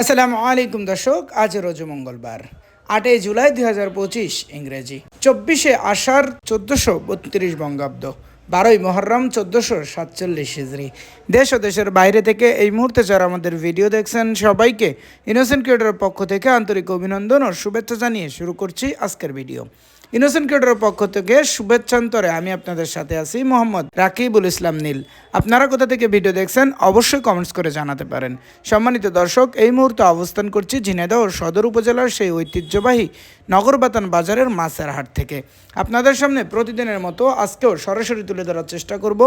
আসসালামু আলাইকুম দর্শক, আজ রোজ মঙ্গলবার, আটই জুলাই দুই হাজার পঁচিশ ইংরেজি, চব্বিশে আষাঢ় চোদ্দশো বত্রিশ বঙ্গাব্দ। বারোই মহরম চোদ্দোশো সাতচল্লিশ হিজড়ি। দেশ ও দেশের বাইরে থেকে এই মুহূর্তে যারা আমাদের ভিডিও দেখছেন, সবাইকে ইনোসেন্ট ক্রিয়েটরের পক্ষ থেকে আন্তরিক অভিনন্দন ও শুভেচ্ছা জানিয়ে শুরু করছি আজকের ভিডিও। ইনোসেন্ট ক্রিয়েটরের পক্ষ থেকে শুভেচ্ছান্তরে আমি আপনাদের সাথে আছি মোহাম্মদ রাকিবুল ইসলাম নীল। আপনারা কোথা থেকে ভিডিও দেখছেন, অবশ্যই কমেন্টস করে জানাতে পারেন। সম্মানিত দর্শক, এই মুহূর্তে অবস্থান করছি ঝিনাইদহ সদর উপজেলার সেই ঐতিহ্যবাহী নগরবাতান বাজারের মাছের হাট থেকে। আপনাদের সামনে প্রতিদিনের মতো আজকেও সরাসরি তুলে ধরার চেষ্টা করব।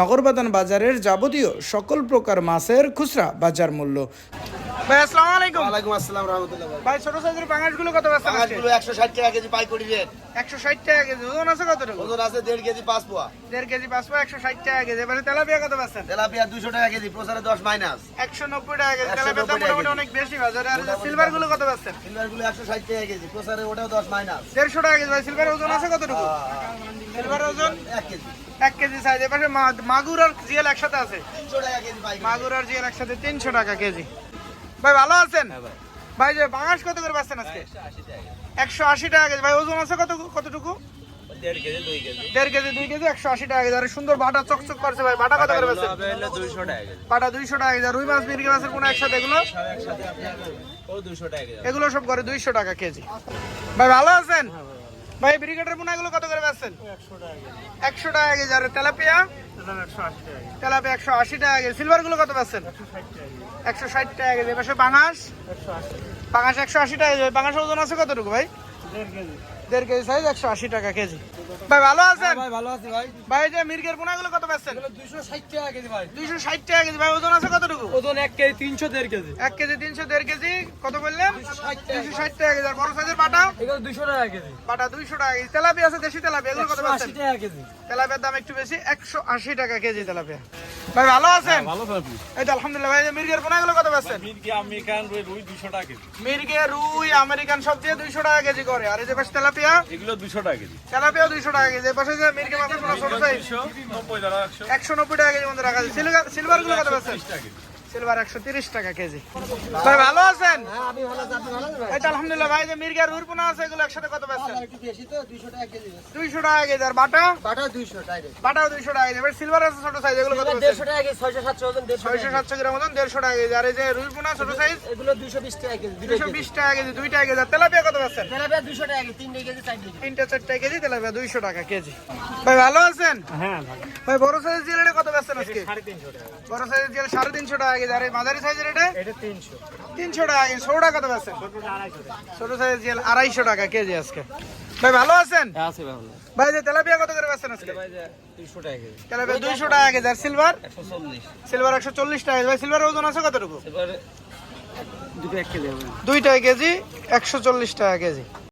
নগরবাদান বাজারের যাবতীয় সকল প্রকার মাছের খুচরা বাজার মূল্য। ভাই আসসালামু আলাইকুম। ওয়ালাইকুম আসসালাম রহমতুল্লাহ ভাই ভাই ছোট সাইজের পাঙাশগুলো কত পাঁচগুলো একশো ষাট টাকা কেজি পাইকারি রেট। একশো ষাট টাকা কেজি ওজন আছে কতটুকু? ওজন আছে দেড় কেজি পাঁচ পোয়া। দেড় কেজি পাঁচশো একশো ষাট টাকা কেজি। এবারে তেলাপিয়া কত পাচ্ছেন? তেলাপিয়া দুশো টাকা কেজি প্রসারে দশ মাইনাস। একশো নব্বই টাকা কেজি তেলাপিয়া টাকা মোটামুটি অনেক বেশি বাজারে আর সিলভারগুলো কত পাচ্ছেন? সিলভারগুলো একশো ষাট টাকা কেজি প্রসারে ওটাও দশ মাইনাস। দেড়শো টাকা কেজি ভাই সিলভার ওজন আছে কতটুকু? সিলভার ওজন? এক কেজি। এক কেজি সাইজ এপাশে মাগুর আর জিএল একসাথে আছে। টাকা মাগুর আর জিএল একসাথে তিনশো টাকা কেজি। ভাই ভালো আছেন? ভাই। যে বাঙাস কত করে পাচ্ছেন আজকে? একশো আশি টাকা কেজি। ভাই ওজন আছে কত কতটুকু? দেড় কেজি দুই কেজি। একশো আশি টাকা কেজি। আর সুন্দর বাটা চকচক করছে ভাই। বাটা কত করে পাচ্ছেন দুইশো বাটা দুইশো টাকা কেজি। রুই মাছ মিরগি মাছের কোনো একসাথে এগুলো? এগুলো সব করে দুইশো টাকা কেজি। ভাই ভালো আছেন? ভাই ব্রিগেডের পোনা এগুলো কত করে বেচছেন? একশো টাকা কেজি। আর তেলাপিয়া? তেলাপিয়া একশো আশি টাকা কেজি। সিলভারগুলো কত বেচছেন একশো ষাট টাকা কেজি। এবার পাঙাশ একশো আশি টাকা কেজি। ওজন আছে কতটুকু ভাই? দেড় কেজি সাইজ একশো আশি টাকা কেজি। ভাই ভালো আছেন? ভাই ভালো আছি ভাই। ভাই যে মির্গের পোনা গুলো কত বেচছেন? দুশো ষাট টাকা কেজি ভাই। দুইশো ষাট টাকা কেজি। ভাই ওজন আছে কতটুকু? ওজন এক কেজি তিনশো দেড় কেজি। এক কেজি তিনশো দেড় কেজি। কত বললেন? দুইশো ষাট টাকা কেজি। আর বড় সাইজের পাটা এগুলো দুশো টাকা কেজি। পাটা দুইশো টাকা কেজি। তেলাপিয়া আছে দেশি তেলাপিয়া। এগুলো কত পাচ্ছেন কেজি। তেলাপিয়ার দাম একটু বেশি। একশো আশি টাকা কেজি তেলাপিয়া। ভাই ভালো আছেন? ভালো থাকবি এই তো আলহামদুলিল্লাহ ভাই মির্গের পোনাগুলো কত পাচ্ছেন মির্গি আমেরিকান রুই 200 টাকা কেজি। মির্গে রুই আমেরিকান সব দিয়ে দুইশো টাকা কেজি করে। আর এই যে পাশে তেলাপিয়া? এগুলো 200 টাকা কেজি। তেলাপিয়া দুইশো টাকা কেজি। এই পাশে যে মির্গে মাছের পোনা ছোট সাইজ 190 টাকা একশো। একশো নব্বই টাকা কেজি মধ্যে রাখা আছে। সিলভারগুলো কত পাচ্ছেন টাকা কেজি। সিলভার একশো তিরিশ টাকা কেজি। ভাই ভালো আছেন? হ্যাঁ আমি ভালো আছি আপনি ভালো আছেন এই তো আলহামদুলিল্লাহ ভাই যে মির্গের আছে এগুলো একসাথে কত পাচ্ছেন একটু বেশি তো দুশো টাকা কেজি দুইশো টাকা কেজি আর বাটা? বাটা দুইশো ডাইরেক্ট বাটাও দুইশো টাকা কেজি। সিলভার আছে ছোট সাইজ এগুলো কত পাচ্ছেন দেড়শো টাকা কেজি ছয়শো সাতশো ওজন ছয়শো সাতশো গ্রাম দেড়শো টাকা কেজি। আর এই যে রুই পোনা ছোট সাইজ এগুলো দুশো বিশ টাকা কেজি দুটো দুশো বিশ টাকা কেজি দুই টাকা কেজি। আর তেলাপিয়া কত পাচ্ছেন তেলাপিয়া দুশো টাকা কেজি তিনটে কেজি চারটে কেজি। তিনটা চারটা কেজি তেলাপিয়া দুইশো টাকা কেজি। ভাই ভালো আছেন? হ্যাঁ ভাই বড় সাইজের জিলেটে কত পাচ্ছেন আজকে? সাড়ে তিনশো টাকা। বড় সাইজের জিল সাড়ে তিনশো টাকা কেজি আর এই মাঝারি সাইজের এটা? এটা টাকা টাকা ছোট জিল টাকা কেজি আজকে। ভাই ভালো আছেন? আছে ভালো। ভাই যে তেলাপিয়া কত করে আজকে? দুশো টাকা কেজি। তেলাপিয়া দুইশো টাকা কেজি। আর সিলভার? একশো চল্লিশ। সিলভার একশো চল্লিশ টাকা ভাই সিলভার ওজন আছে কতটুকু? দুটো কেজি হবে। দুইটা কেজি একশো চল্লিশ টাকা কেজি।